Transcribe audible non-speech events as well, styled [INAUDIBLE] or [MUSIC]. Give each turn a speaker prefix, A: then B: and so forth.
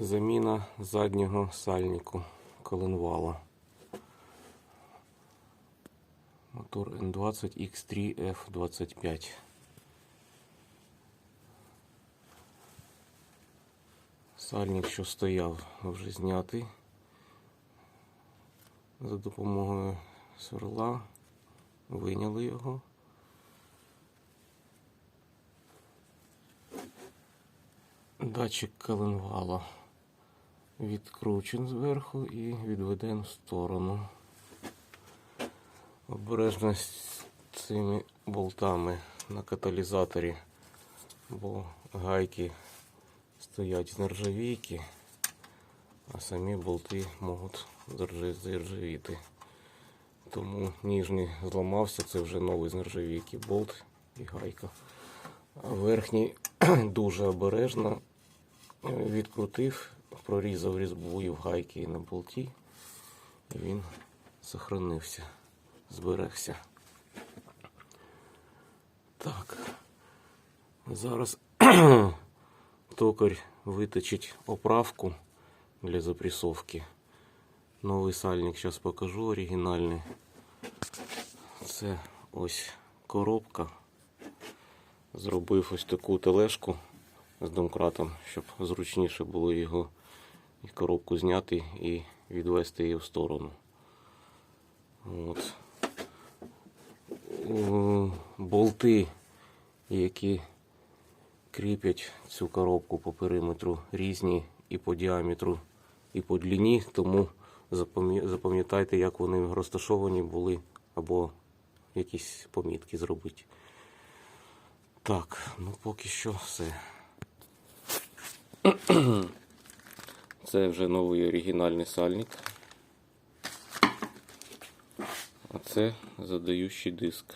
A: Заміна заднього сальнику коленвала. Мотор N20 X3 F25. Сальник, що стояв, вже знятий за допомогою сверла. Виняли його. Датчик коленвала відкручен зверху і відведен в сторону. Обережно з цими болтами на каталізаторі, бо гайки стоять з нержавійки, а самі болти можуть заржа- заржавіти. Тому ніжний зламався, це вже новий з нержавійки болт і гайка. А верхній [CLEARS THROAT] дуже обережно відкрутив, прорізав різьбу і в гайки і на болті, і він сохранився, зберегся. Так. Зараз [CLEARS THROAT] токар виточить оправку для запресовки. Новий сальник зараз покажу оригінальний. Це ось коробка. Зробив ось таку тележку з домкратом, щоб зручніше було його і коробку зняти і відвести її в сторону. От. Болти, які кріпять цю коробку по периметру різні і по діаметру, і по длині, тому запам'ятайте, як вони розташовані були, або якісь помітки зробити. Так, ну поки що все. Це вже новий оригінальний сальник. А це задаючий диск.